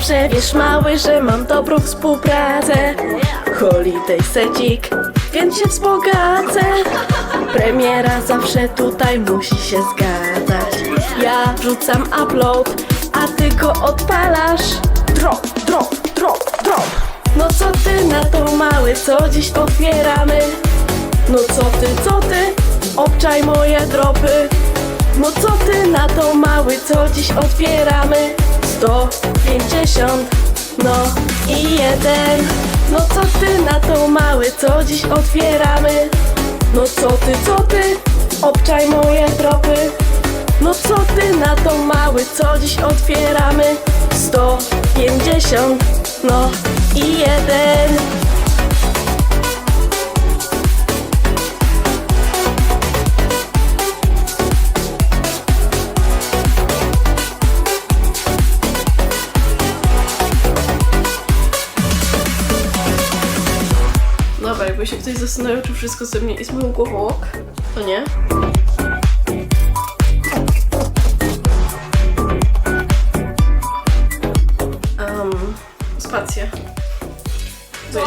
Dobrze wiesz mały, że mam dobrą współpracę Holiday secik, więc się wzbogacę Premiera zawsze tutaj musi się zgadzać Ja wrzucam upload, a ty go odpalasz Drop, drop, drop, drop No co ty na to mały, co dziś otwieramy? No co ty, co ty? Obczaj moje dropy No co ty na to mały, co dziś otwieramy? 150, no i jeden No co ty na to mały, co dziś otwieramy? No co ty, co ty? Obczaj moje dropy No co ty na to mały, co dziś otwieramy? 150, no i jeden jakby się ktoś zastanawiał, czy wszystko ze mnie jest moją głową ok, to nie. Um, spację. Weź.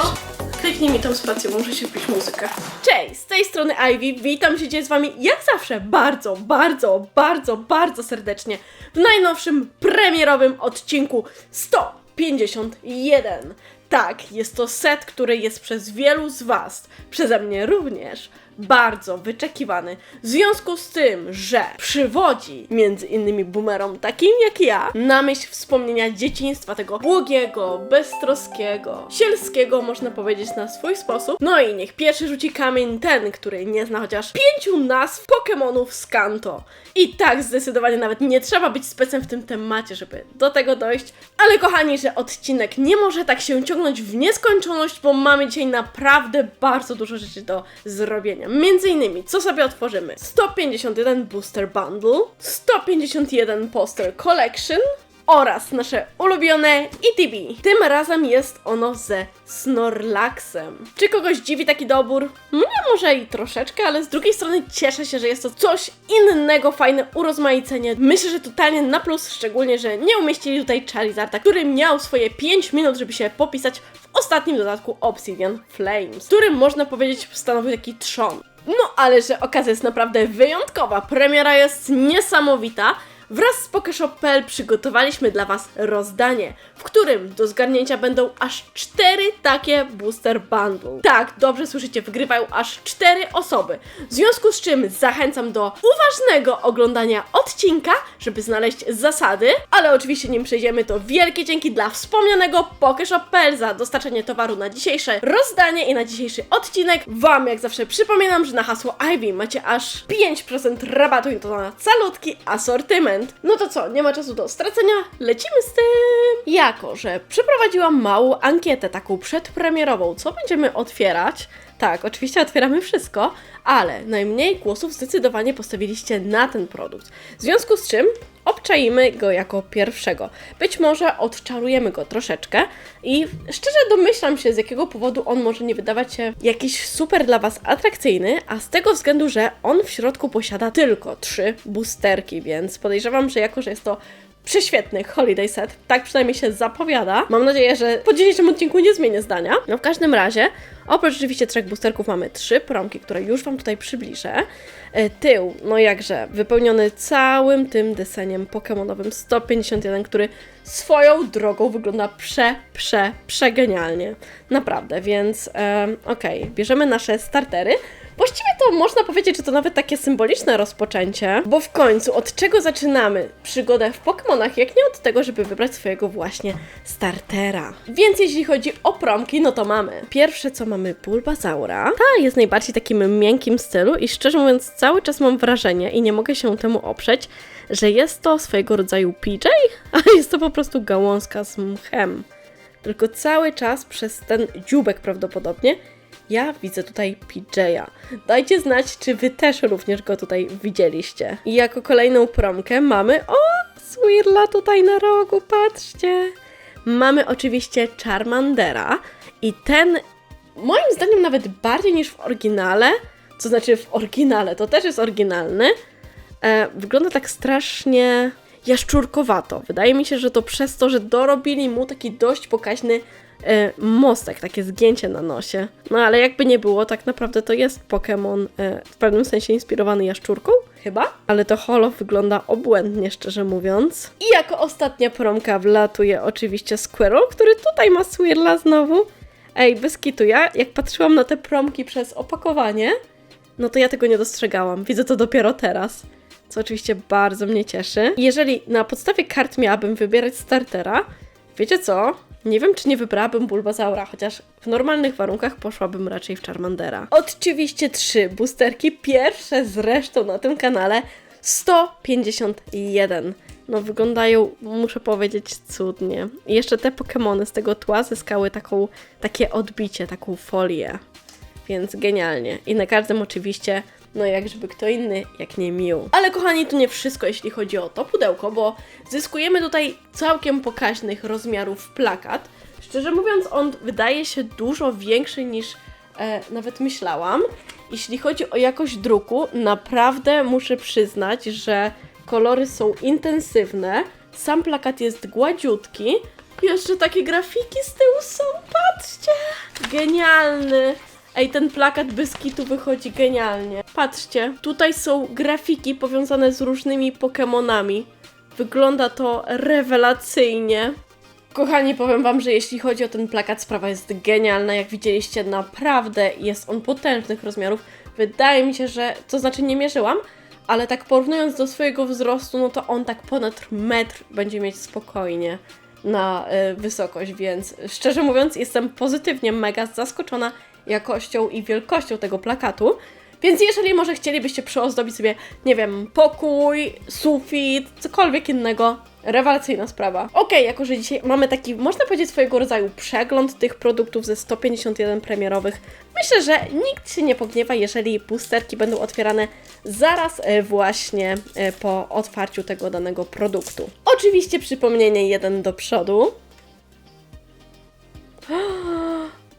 Kliknij mi tą spację, bo muszę się wpić muzykę. Cześć, z tej strony Ivy, witam się dzisiaj z wami jak zawsze bardzo, bardzo, bardzo, bardzo serdecznie w najnowszym premierowym odcinku 151. Tak, jest to set, który jest przez wielu z was, przeze mnie również, bardzo wyczekiwany. W związku z tym, że przywodzi między innymi boomerom takim jak ja na myśl wspomnienia dzieciństwa tego błogiego, beztroskiego, sielskiego, można powiedzieć na swój sposób. No i niech pierwszy rzuci kamień ten, który nie zna chociaż pięciu nazw Pokémonów z Kanto. I tak zdecydowanie nawet nie trzeba być specem w tym temacie, żeby do tego dojść. Ale kochani, że odcinek nie może tak się ciągnąć w nieskończoność, bo mamy dzisiaj naprawdę bardzo dużo rzeczy do zrobienia. Między innymi, co sobie otworzymy? 151 Booster Bundle, 151 Poster Collection oraz nasze ulubione ETB. Tym razem jest ono ze Snorlaxem. Czy kogoś dziwi taki dobór? Mnie może i troszeczkę, ale z drugiej strony cieszę się, że jest to coś innego, fajne urozmaicenie. Myślę, że totalnie na plus, szczególnie, że nie umieścili tutaj Charizarda, który miał swoje 5 minut, żeby się popisać w ostatnim dodatku Obsidian Flames, którym można powiedzieć stanowił taki trzon. No ale że okazja jest naprawdę wyjątkowa, premiera jest niesamowita. Wraz z Pokeshop.pl przygotowaliśmy dla Was rozdanie, w którym do zgarnięcia będą aż cztery takie booster bundle. Tak, dobrze słyszycie, wygrywają aż cztery osoby. W związku z czym zachęcam do uważnego oglądania odcinka, żeby znaleźć zasady, ale oczywiście nim przejdziemy, to wielkie dzięki dla wspomnianego Pokeshop.pl za dostarczenie towaru na dzisiejsze rozdanie i na dzisiejszy odcinek. Wam jak zawsze przypominam, że na hasło Ivy macie aż 5% rabatu i to na calutki asortyment. No to co, nie ma czasu do stracenia, lecimy z tym! Jako, że przeprowadziłam małą ankietę taką przedpremierową, co będziemy otwierać, tak, oczywiście otwieramy wszystko, ale najmniej głosów zdecydowanie postawiliście na ten produkt. W związku z czym obczaimy go jako pierwszego. Być może odczarujemy go troszeczkę i szczerze domyślam się, z jakiego powodu on może nie wydawać się jakiś super dla Was atrakcyjny, a z tego względu, że on w środku posiada tylko trzy boosterki, więc podejrzewam, że jako, że jest to prześwietny holiday set, tak przynajmniej się zapowiada. Mam nadzieję, że po dzisiejszym odcinku nie zmienię zdania. No w każdym razie, oprócz oczywiście trzech boosterków mamy trzy promki, które już Wam tutaj przybliżę. E, Tył, no jakże, wypełniony całym tym deseniem pokemonowym 151, który swoją drogą wygląda prze, prze, przegenialnie. Naprawdę, więc em, okej, bierzemy nasze startery. Właściwie to można powiedzieć, że to nawet takie symboliczne rozpoczęcie, bo w końcu od czego zaczynamy przygodę w Pokémonach, jak nie od tego, żeby wybrać swojego właśnie startera. Więc jeśli chodzi o promki, no to mamy. Pierwsze co mamy Bulbasaura. Ta jest najbardziej takim miękkim stylu i szczerze mówiąc cały czas mam wrażenie i nie mogę się temu oprzeć, że jest to swojego rodzaju PJ, a jest to po prostu gałązka z mchem. Tylko cały czas przez ten dziubek prawdopodobnie ja widzę tutaj PJ'a. Dajcie znać, czy wy też również go tutaj widzieliście. I jako kolejną promkę mamy. O! Swirla tutaj na rogu, patrzcie! Mamy oczywiście Charmandera i ten moim zdaniem nawet bardziej niż w oryginale, to znaczy w oryginale, to też jest oryginalny, e, wygląda tak strasznie jaszczurkowato. Wydaje mi się, że to przez to, że dorobili mu taki dość pokaźny e, mostek, takie zgięcie na nosie. No ale jakby nie było, tak naprawdę to jest Pokémon e, w pewnym sensie inspirowany jaszczurką, chyba. Ale to holo wygląda obłędnie, szczerze mówiąc. I jako ostatnia promka wlatuje oczywiście Squirrel, który tutaj ma Swirla znowu. Ej, bez kitu, ja jak patrzyłam na te promki przez opakowanie, no to ja tego nie dostrzegałam. Widzę to dopiero teraz. Co oczywiście bardzo mnie cieszy. Jeżeli na podstawie kart miałabym wybierać startera, wiecie co? Nie wiem, czy nie wybrałabym Bulbazaura, chociaż w normalnych warunkach poszłabym raczej w Charmandera. Oczywiście trzy boosterki, pierwsze zresztą na tym kanale 151. No wyglądają, muszę powiedzieć, cudnie. I jeszcze te Pokémony z tego tła zyskały taką, takie odbicie, taką folię. Więc genialnie. I na każdym oczywiście, no jak żeby kto inny, jak nie Miu. Ale kochani, to nie wszystko, jeśli chodzi o to pudełko, bo zyskujemy tutaj całkiem pokaźnych rozmiarów plakat. Szczerze mówiąc, on wydaje się dużo większy niż e, nawet myślałam. Jeśli chodzi o jakość druku, naprawdę muszę przyznać, że kolory są intensywne. Sam plakat jest gładziutki. Jeszcze takie grafiki z tyłu są, patrzcie! Genialny! Ej, ten plakat bez wychodzi genialnie. Patrzcie, tutaj są grafiki powiązane z różnymi Pokémonami. Wygląda to rewelacyjnie. Kochani, powiem Wam, że jeśli chodzi o ten plakat, sprawa jest genialna. Jak widzieliście, naprawdę jest on potężnych rozmiarów. Wydaje mi się, że, to znaczy nie mierzyłam, ale tak porównując do swojego wzrostu, no to on tak ponad metr będzie mieć spokojnie na y, wysokość, więc szczerze mówiąc, jestem pozytywnie mega zaskoczona jakością i wielkością tego plakatu. Więc jeżeli może chcielibyście przyozdobić sobie, nie wiem, pokój, sufit, cokolwiek innego, rewelacyjna sprawa. Okej, jako że dzisiaj mamy taki, można powiedzieć, swojego rodzaju przegląd tych produktów ze 151 premierowych, myślę, że nikt się nie pogniewa, jeżeli boosterki będą otwierane zaraz e, właśnie e, po otwarciu tego danego produktu. Oczywiście przypomnienie jeden do przodu.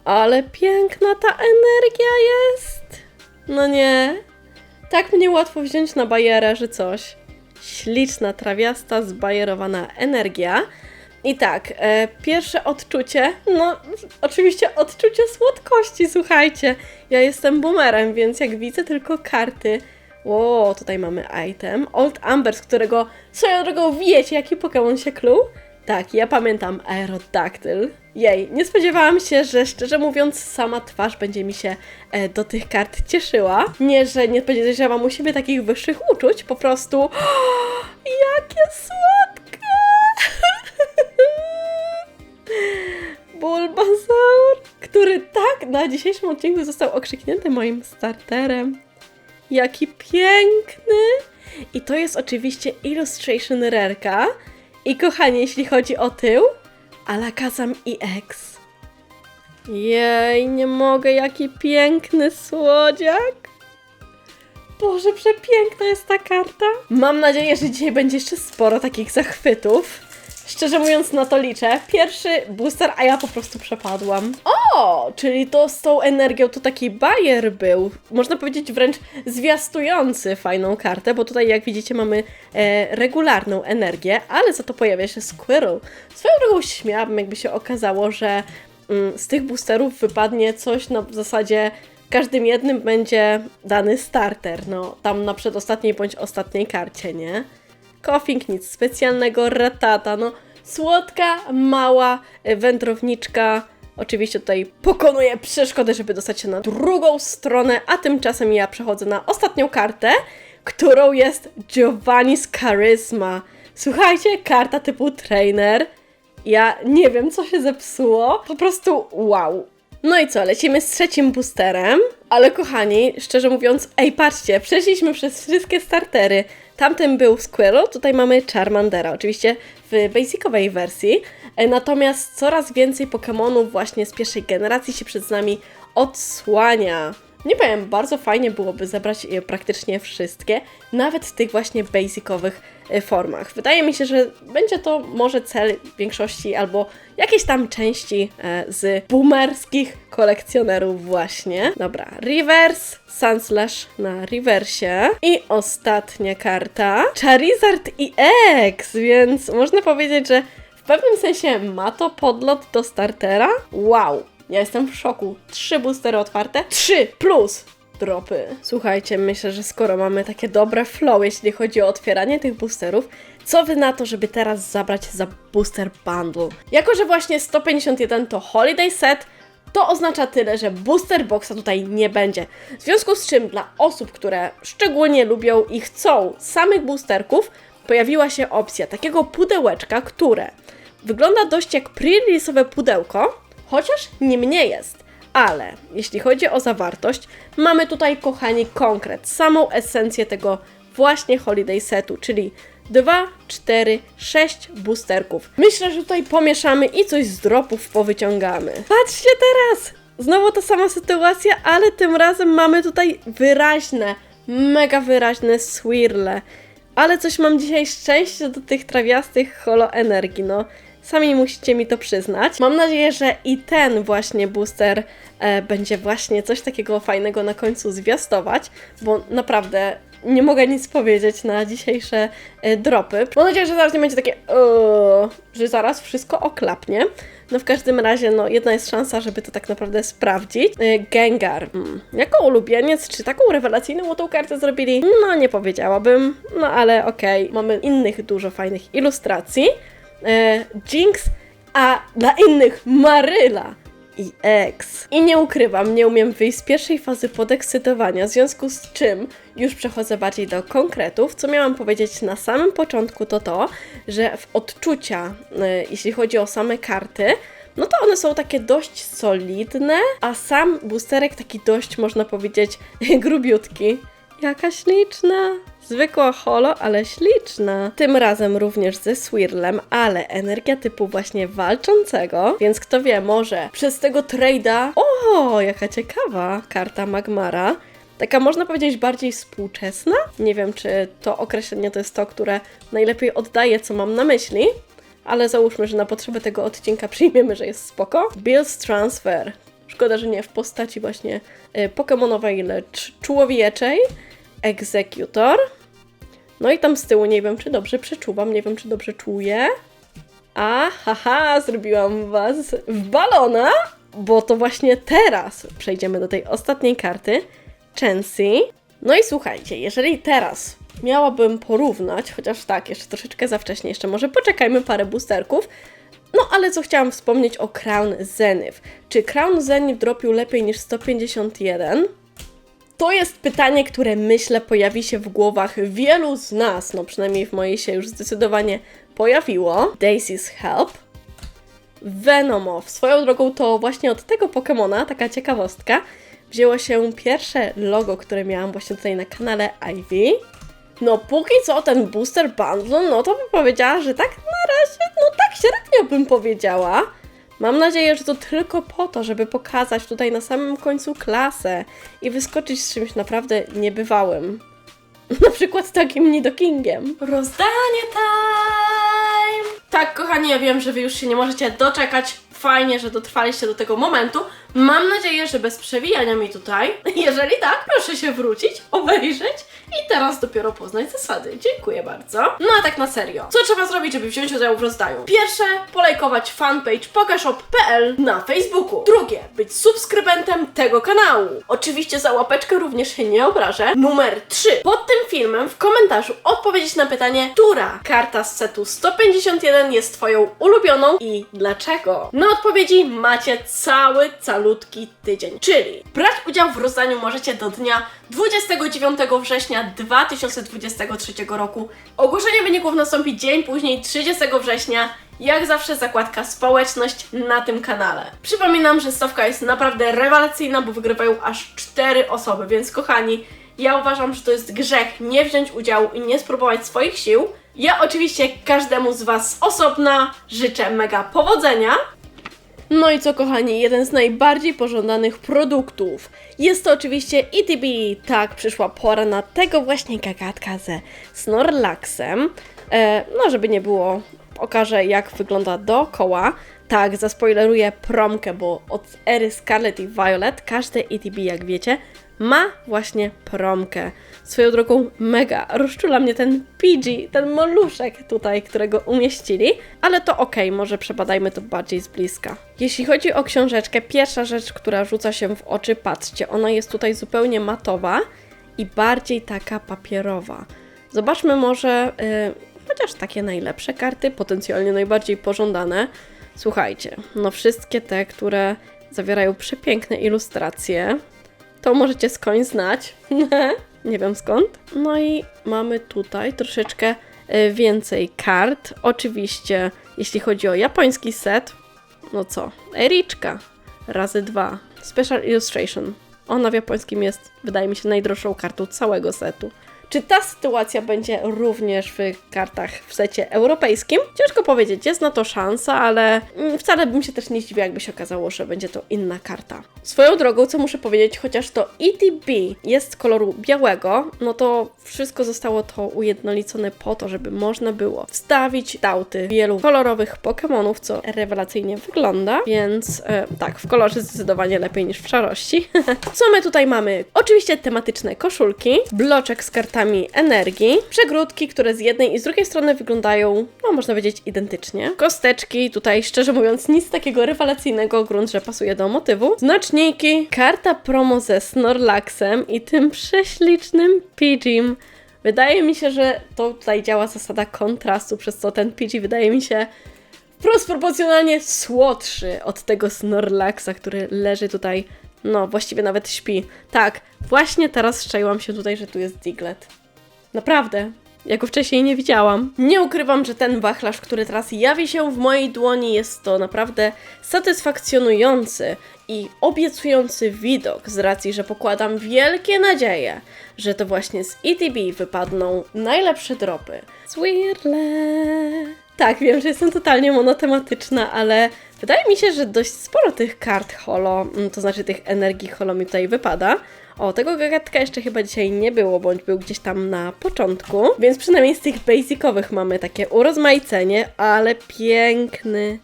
Ale piękna ta energia jest! No nie. Tak mnie łatwo wziąć na bajerę, że coś. Śliczna, trawiasta, zbajerowana energia. I tak, e, pierwsze odczucie, no oczywiście odczucie słodkości, słuchajcie. Ja jestem boomerem, więc jak widzę tylko karty. Ło, tutaj mamy item. Old Amber, z którego swoją drogą wiecie, jaki Pokémon się kluł? Tak, ja pamiętam Aerodactyl. Jej, nie spodziewałam się, że szczerze mówiąc sama twarz będzie mi się e, do tych kart cieszyła. Nie, że nie podejrzewam u siebie takich wyższych uczuć, po prostu jakie słodkie! Bulbasaur, który tak na dzisiejszym odcinku został okrzyknięty moim starterem. Jaki piękny! I to jest oczywiście Illustration Rareka. I kochanie, jeśli chodzi o tył, Alakazam i X. Jej, nie mogę, jaki piękny słodziak. Boże, przepiękna jest ta karta. Mam nadzieję, że dzisiaj będzie jeszcze sporo takich zachwytów. Szczerze mówiąc, na to liczę. Pierwszy booster, a ja po prostu przepadłam. O, czyli to z tą energią to taki bajer był. Można powiedzieć wręcz zwiastujący fajną kartę, bo tutaj jak widzicie mamy e, regularną energię, ale za to pojawia się Squirrel. Swoją drogą śmiałabym, jakby się okazało, że mm, z tych boosterów wypadnie coś na zasadzie każdym jednym będzie dany starter, no tam na przedostatniej bądź ostatniej karcie, nie? Koffing, nic specjalnego, ratata, no słodka, mała e, wędrowniczka. Oczywiście tutaj pokonuje przeszkody, żeby dostać się na drugą stronę, a tymczasem ja przechodzę na ostatnią kartę, którą jest Giovanni's Charisma. Słuchajcie, karta typu trainer. Ja nie wiem, co się zepsuło. Po prostu wow. No i co, lecimy z trzecim boosterem, ale kochani, szczerze mówiąc, ej patrzcie, przeszliśmy przez wszystkie startery. Tamtym był Squirrel, tutaj mamy Charmandera, oczywiście w basicowej wersji. E, Natomiast coraz więcej Pokémonów właśnie z pierwszej generacji się przed nami odsłania. Nie powiem, bardzo fajnie byłoby zebrać je praktycznie wszystkie, nawet tych właśnie basicowych formach. Wydaje mi się, że będzie to może cel większości albo jakiejś tam części e, z boomerskich kolekcjonerów właśnie. Dobra, reverse, Sunslash na reversie i ostatnia karta, Charizard i X, więc można powiedzieć, że w pewnym sensie ma to podlot do startera. Wow, ja jestem w szoku. Trzy boostery otwarte, trzy plus dropy. Słuchajcie, myślę, że skoro mamy takie dobre flow, jeśli chodzi o otwieranie tych boosterów, co wy na to, żeby teraz zabrać za booster bundle? Jako, że właśnie 151 to holiday set, to oznacza tyle, że booster boxa tutaj nie będzie. W związku z czym dla osób, które szczególnie lubią i chcą samych boosterków, pojawiła się opcja takiego pudełeczka, które wygląda dość jak pre-release'owe pudełko, chociaż nie mniej jest. Ale jeśli chodzi o zawartość, mamy tutaj, kochani, konkret, samą esencję tego właśnie holiday setu, czyli 2, 4, 6 boosterków. Myślę, że tutaj pomieszamy i coś z dropów powyciągamy. Patrzcie teraz! Znowu ta sama sytuacja, ale tym razem mamy tutaj wyraźne, mega wyraźne swirle. Ale coś mam dzisiaj szczęście do tych trawiastych holo energii, no. Sami musicie mi to przyznać. Mam nadzieję, że i ten właśnie booster e, będzie właśnie coś takiego fajnego na końcu zwiastować, bo naprawdę nie mogę nic powiedzieć na dzisiejsze e, dropy. Mam nadzieję, że zaraz nie będzie takie, że zaraz wszystko oklapnie. No w każdym razie, no jedna jest szansa, żeby to tak naprawdę sprawdzić. E, Gengar. Hmm. Jako ulubieniec, czy taką rewelacyjną tą kartę zrobili? No nie powiedziałabym, no ale okej. Mamy innych dużo fajnych ilustracji. E, Jinx, a dla innych Maryla i X. I nie ukrywam, nie umiem wyjść z pierwszej fazy podekscytowania, w związku z czym już przechodzę bardziej do konkretów. Co miałam powiedzieć na samym początku, to to, że w odczucia, e, jeśli chodzi o same karty, no to one są takie dość solidne, a sam boosterek taki dość, można powiedzieć, grubiutki. Jaka śliczna! Zwykła holo, ale śliczna. Tym razem również ze swirlem, ale energia typu właśnie walczącego, więc kto wie, może przez tego trade'a... O, jaka ciekawa karta Magmara. Taka można powiedzieć bardziej współczesna. Nie wiem, czy to określenie to jest to, które najlepiej oddaje, co mam na myśli, ale załóżmy, że na potrzeby tego odcinka przyjmiemy, że jest spoko. Bills Transfer. Szkoda, że nie w postaci właśnie y, pokemonowej, lecz człowieczej. Executor. No i tam z tyłu nie wiem, czy dobrze przeczuwam, nie wiem, czy dobrze czuję. A, haha, zrobiłam was w balona, bo to właśnie teraz przejdziemy do tej ostatniej karty, Chansey. No i słuchajcie, jeżeli teraz miałabym porównać, chociaż tak, jeszcze troszeczkę za wcześnie, jeszcze może poczekajmy parę boosterków, no ale co chciałam wspomnieć o Crown Zenith. Czy Crown Zenith dropił lepiej niż 151? To jest pytanie, które myślę pojawi się w głowach wielu z nas, no przynajmniej w mojej się już zdecydowanie pojawiło. Daisy's Help. Venomoth. Swoją drogą to właśnie od tego Pokemona, taka ciekawostka, wzięło się pierwsze logo, które miałam właśnie tutaj na kanale Ivy. No póki co ten booster bundle, no to bym powiedziała, że tak na razie, no tak średnio bym powiedziała. Mam nadzieję, że to tylko po to, żeby pokazać tutaj na samym końcu klasę i wyskoczyć z czymś naprawdę niebywałym. Na przykład z takim Nidokingiem. Rozdanie time! Tak, kochani, ja wiem, że wy już się nie możecie doczekać. Fajnie, że dotrwaliście do tego momentu. Mam nadzieję, że bez przewijania mi tutaj. Jeżeli tak, proszę się wrócić, obejrzeć i teraz dopiero poznać zasady. Dziękuję bardzo. No a tak na serio. Co trzeba zrobić, żeby wziąć udział w rozdaniu? Pierwsze, polajkować fanpage pokashop.pl na Facebooku. Drugie, być subskrybentem tego kanału. Oczywiście za łapeczkę również się nie obrażę. Numer 3. Pod tym filmem w komentarzu odpowiedzieć na pytanie, która karta z setu 151 jest Twoją ulubioną i dlaczego? Na odpowiedzi macie cały, calutki tydzień. Czyli brać udział w rozdaniu możecie do dnia 29 września 2023 roku. Ogłoszenie wyników nastąpi dzień później, 30 września. Jak zawsze zakładka społeczność na tym kanale. Przypominam, że stawka jest naprawdę rewelacyjna, bo wygrywają aż 4 osoby, więc kochani, ja uważam, że to jest grzech nie wziąć udziału i nie spróbować swoich sił. Ja oczywiście każdemu z Was osobna życzę mega powodzenia. No i co kochani, jeden z najbardziej pożądanych produktów. Jest to oczywiście ETB. Tak, przyszła pora na tego właśnie gagatka ze Snorlaxem. E, no, żeby nie było, pokażę jak wygląda dookoła. Tak, zaspoileruję promkę, bo od ery Scarlet i Violet każde ETB, jak wiecie, ma właśnie promkę. Swoją drogą mega rozczula mnie ten PG, ten moluszek tutaj, którego umieścili, ale to okej, może przebadajmy to bardziej z bliska. Jeśli chodzi o książeczkę, pierwsza rzecz, która rzuca się w oczy, patrzcie, ona jest tutaj zupełnie matowa i bardziej taka papierowa. Zobaczmy może yy, chociaż takie najlepsze karty, potencjalnie najbardziej pożądane. Słuchajcie, no wszystkie te, które zawierają przepiękne ilustracje, to możecie skądś znać. Nie wiem skąd. No i mamy tutaj troszeczkę e, więcej kart. Oczywiście, jeśli chodzi o japoński set, no co? Ericzka razy dwa. Special Illustration. Ona w japońskim jest, wydaje mi się, najdroższą kartą całego setu. Czy ta sytuacja będzie również w kartach w secie europejskim? Ciężko powiedzieć, jest na to szansa, ale mm, wcale bym się też nie zdziwiła, jakby się okazało, że będzie to inna karta. Swoją drogą, co muszę powiedzieć, chociaż to ETB jest koloru białego, no to wszystko zostało to ujednolicone po to, żeby można było wstawić dauty wielu kolorowych Pokémonów, co rewelacyjnie wygląda, więc e, tak, w kolorze zdecydowanie lepiej niż w szarości. co my tutaj mamy? Oczywiście tematyczne koszulki, bloczek z kartami energii, przegródki, które z jednej i z drugiej strony wyglądają, no można powiedzieć, identycznie. Kosteczki, tutaj szczerze mówiąc nic takiego rewelacyjnego, grunt, że pasuje do motywu. Znaczniki, karta promo ze Snorlaxem i tym prześlicznym Pidgeym. Wydaje mi się, że to tutaj działa zasada kontrastu, przez co ten Pidgey wydaje mi się wprost proporcjonalnie słodszy od tego Snorlaxa, który leży tutaj no, właściwie nawet śpi. Tak, właśnie teraz szczaiłam się tutaj, że tu jest Diglett. Naprawdę. Ja go wcześniej nie widziałam. Nie ukrywam, że ten wachlarz, który teraz jawi się w mojej dłoni, jest to naprawdę satysfakcjonujący i obiecujący widok z racji, że pokładam wielkie nadzieje, że to właśnie z ETB wypadną najlepsze dropy. Swirle. Tak, wiem, że jestem totalnie monotematyczna, ale wydaje mi się, że dość sporo tych kart holo, mm, to znaczy tych energii holo mi tutaj wypada. O, tego gagatka jeszcze chyba dzisiaj nie było, bądź był gdzieś tam na początku, więc przynajmniej z tych basicowych mamy takie urozmaicenie, ale piękny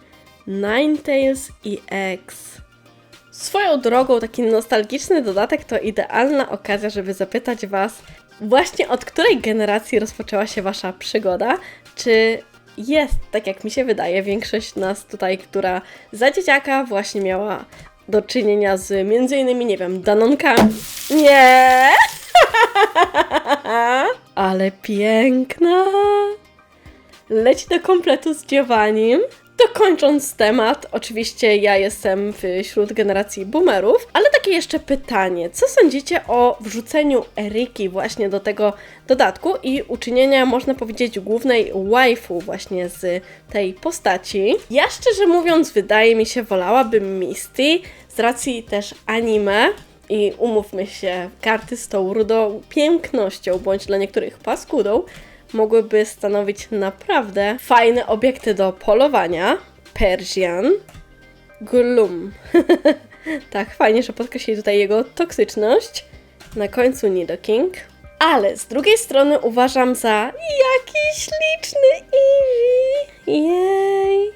Ninetales i X. Swoją drogą, taki nostalgiczny dodatek to idealna okazja, żeby zapytać Was, właśnie od której generacji rozpoczęła się Wasza przygoda? Czy jest, tak jak mi się wydaje, większość nas tutaj, która za dzieciaka właśnie miała do czynienia z między innymi, nie wiem, danonkami. Nie! Ale piękna! Leci do kompletu z Giovannim. Dokończąc temat, oczywiście ja jestem wśród generacji boomerów, ale takie jeszcze pytanie. Co sądzicie o wrzuceniu Eriki właśnie do tego dodatku i uczynienia, można powiedzieć, głównej waifu właśnie z tej postaci? Ja szczerze mówiąc, wydaje mi się, wolałabym Misty z racji też anime, i umówmy się, karty tą rudą pięknością, bądź dla niektórych paskudą, mogłyby stanowić naprawdę fajne obiekty do polowania. Persian, Gloom. tak, fajnie, że podkreślili tutaj jego toksyczność. Na końcu Nidoking. Ale z drugiej strony uważam za jaki śliczny Eevee. Jej.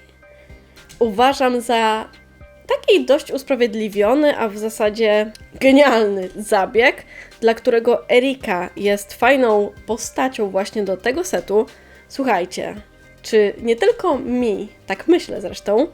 Uważam za taki dość usprawiedliwiony, a w zasadzie genialny zabieg, dla którego Erika jest fajną postacią właśnie do tego setu. Słuchajcie, czy nie tylko mi, tak myślę zresztą,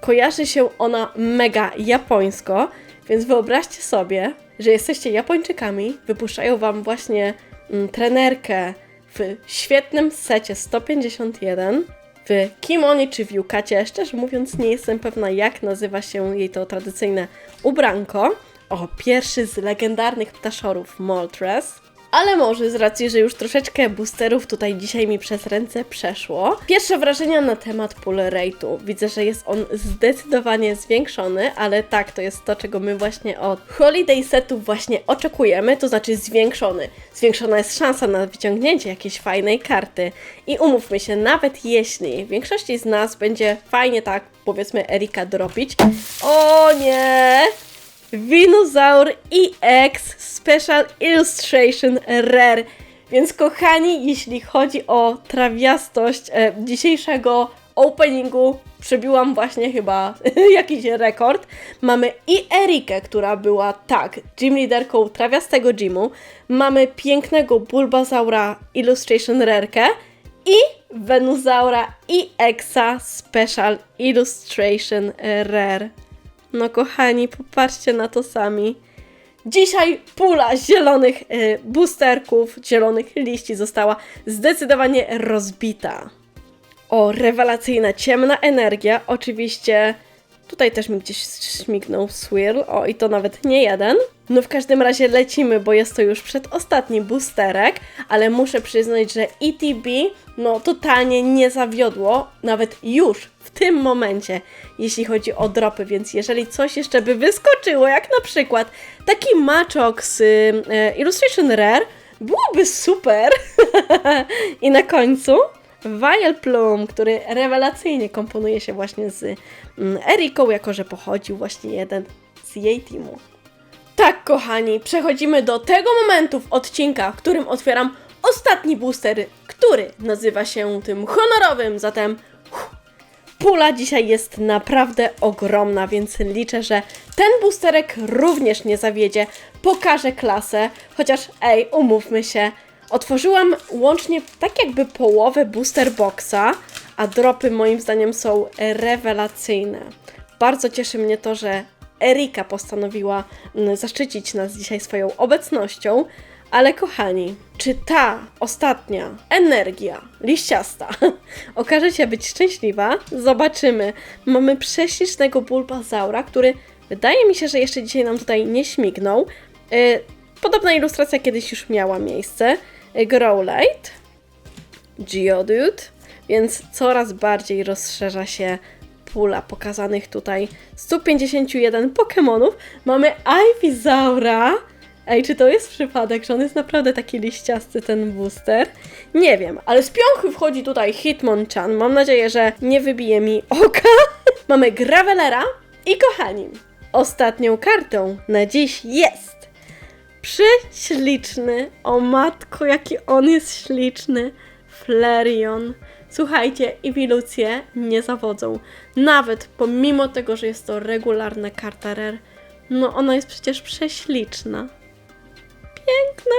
kojarzy się ona mega japońsko, więc wyobraźcie sobie, że jesteście Japończykami, wypuszczają wam właśnie mm, trenerkę w świetnym secie 151, w kimonie czy w yukacie. Szczerze mówiąc, nie jestem pewna, jak nazywa się jej to tradycyjne ubranko. O, pierwszy z legendarnych ptaszorów, Moltres. Ale może z racji, że już troszeczkę boosterów tutaj dzisiaj mi przez ręce przeszło. Pierwsze wrażenia na temat pull rate'u. Widzę, że jest on zdecydowanie zwiększony, ale tak, to jest to, czego my właśnie od holiday setów właśnie oczekujemy, to znaczy zwiększony. Zwiększona jest szansa na wyciągnięcie jakiejś fajnej karty. I umówmy się, nawet jeśli większości z nas będzie fajnie tak, powiedzmy, Erika dropić. O nie! Winozaur EX Special Illustration Rare. Więc kochani, jeśli chodzi o trawiastość e, dzisiejszego openingu, przebiłam właśnie chyba jakiś rekord. Mamy i Erikę, która była tak, gym leaderką trawiastego gymu. Mamy pięknego Bulbazaura Illustration Rarkę i Venusaura EXa Special Illustration Rare. No kochani, popatrzcie na to sami. Dzisiaj pula zielonych y, boosterków, zielonych liści została zdecydowanie rozbita. O, rewelacyjna ciemna energia. Oczywiście tutaj też mi gdzieś śmignął swirl. O, i to nawet nie jeden. No w każdym razie lecimy, bo jest to już przedostatni boosterek, ale muszę przyznać, że ETB no totalnie nie zawiodło, nawet już tym momencie, jeśli chodzi o dropy, więc jeżeli coś jeszcze by wyskoczyło, jak na przykład taki maczok z y, Illustration Rare, byłoby super. I na końcu Vial Plum, który rewelacyjnie komponuje się właśnie z mm, Eriką, jako że pochodził właśnie jeden z jej teamu. Tak, kochani, przechodzimy do tego momentu w odcinka, w którym otwieram ostatni booster, który nazywa się tym honorowym, zatem pula dzisiaj jest naprawdę ogromna, więc liczę, że ten boosterek również nie zawiedzie, pokaże klasę, chociaż ej, umówmy się, otworzyłam łącznie tak jakby połowę booster boxa, a dropy moim zdaniem są rewelacyjne. Bardzo cieszy mnie to, że Erika postanowiła mm, zaszczycić nas dzisiaj swoją obecnością. Ale kochani, czy ta ostatnia energia liściasta okaże się być szczęśliwa? Zobaczymy. Mamy prześlicznego Bulbazaura, który wydaje mi się, że jeszcze dzisiaj nam tutaj nie śmignął. Yy, podobna ilustracja kiedyś już miała miejsce. Yy, Growlite, Geodude, więc coraz bardziej rozszerza się pula pokazanych tutaj 151 Pokémonów. Mamy Ivysaura. Ej, czy to jest przypadek, że on jest naprawdę taki liściasty, ten booster? Nie wiem, ale z piąchy wchodzi tutaj Hitmonchan. Mam nadzieję, że nie wybije mi oka. Mamy Gravelera i kochani, ostatnią kartą na dziś jest prześliczny, o matko, jaki on jest śliczny, Flareon. Słuchajcie, ewilucje nie zawodzą. Nawet pomimo tego, że jest to regularna karta rare, no ona jest przecież prześliczna. Piękna!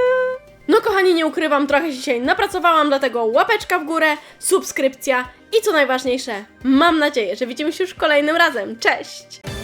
No kochani, nie ukrywam, trochę się dzisiaj napracowałam, dlatego łapeczka w górę, subskrypcja i co najważniejsze, mam nadzieję, że widzimy się już kolejnym razem. Cześć!